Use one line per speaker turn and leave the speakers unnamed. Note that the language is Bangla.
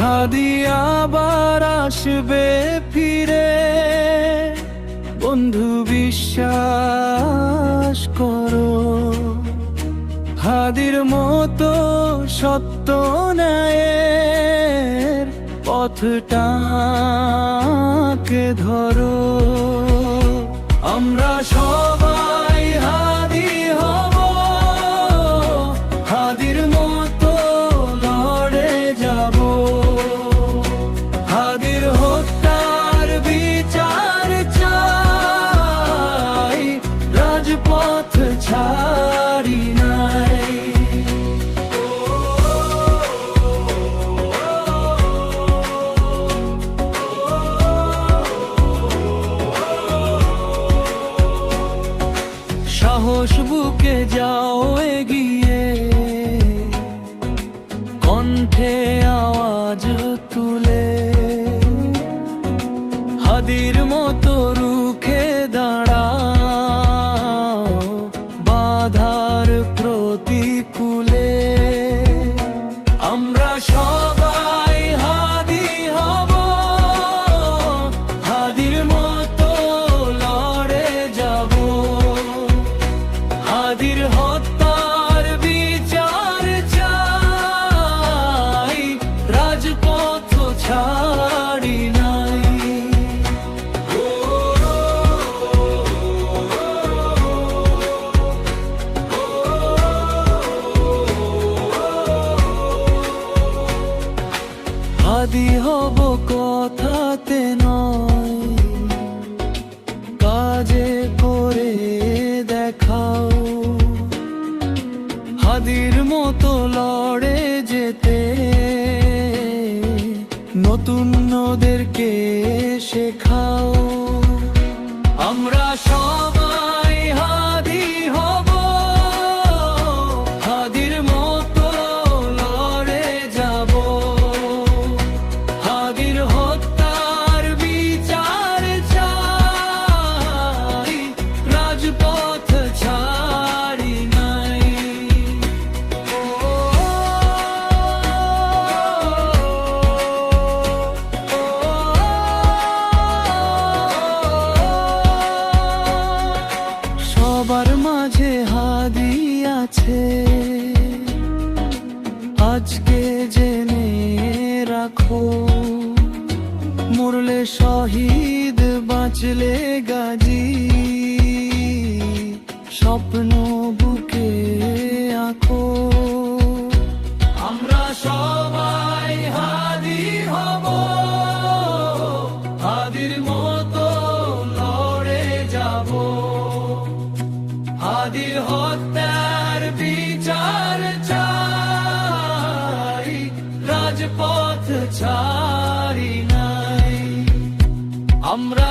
হাদি আবার আসবে ফিরে। বন্ধু, বিশ্বাস করো, হাদির মতো সত্য ন্যায়ের পথটাকে ধরো। আমরা সবাই যাও এগিয়ে কণ্ঠে আওয়াজ তুলে হাদির মতো রুখে দাঁড়াও বাধার প্রতিকূলে হব কথাতে নয়। কাজে করে দেখাও। হাদির মতো লড়ে যেতে। নতুনদেরকে শেখাও। আমরা সবাই আছে। আজকে জেনে রাখো, মরলে শহীদ, বাঁচলে গাজী। স্বপ্ন বুকে আঁকো। আমরা সবাই হাদি হব, হাদির মতো লড়ে যাব। হাদির হত্যার বিচার চাই আমরা